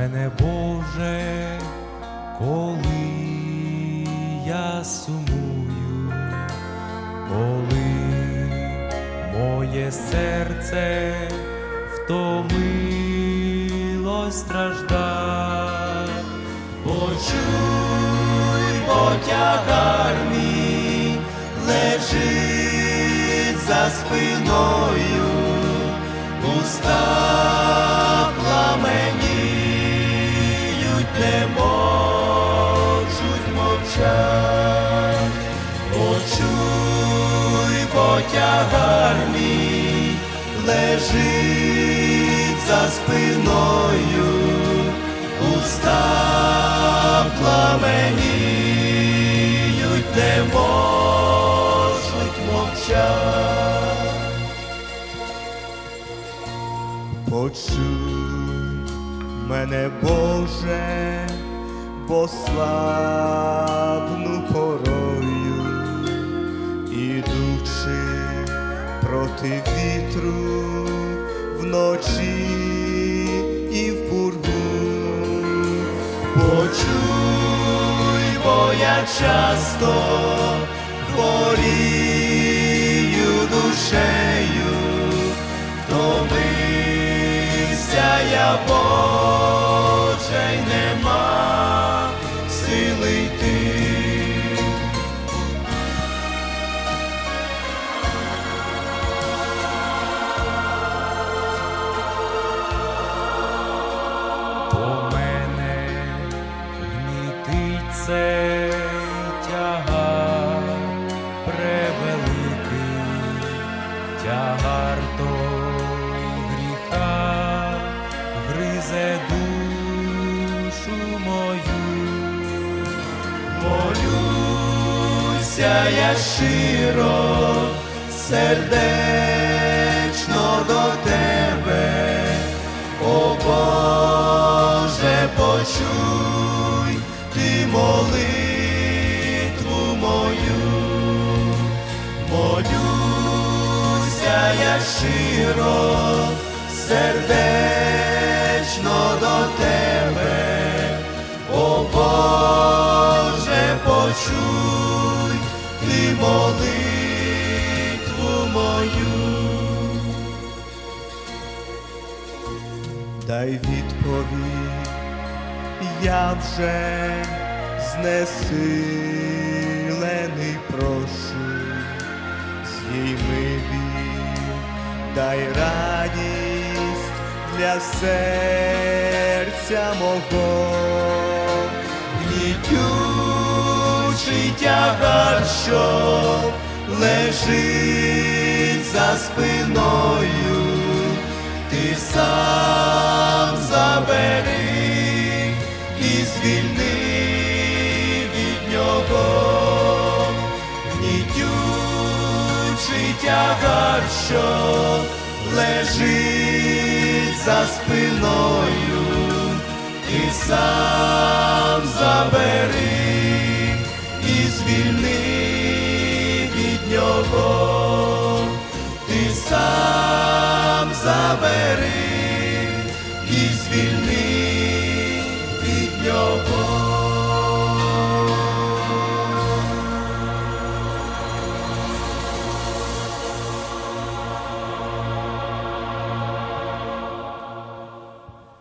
мене, Боже, коли я сумую, коли моє серце втомилось страждать, почуй потягар мій лежить за спиною, уста Мій лежить за спиною, уста пламеніють, не можуть мовчать. Почуй мене, Боже, бо слабну порою, ідучи проти вітру вночі і в пургу. Почуй, бо я часто хворію душею, втомився я, Боже, тягар той гріха гризе душу мою. Молюся я щиро, сердечно до тебе. О Боже, почуй ти молитву мою, я щиро, сердечно до тебе, о Боже, почуй ти молитву мою. дай відповідь, я вже знесилений прошу, зійми дай радість для серця мого. гнітючий тягар, що лежить за спиною, ти сам забери і звільни що лежить за спиною ти сам забери і звільни від нього.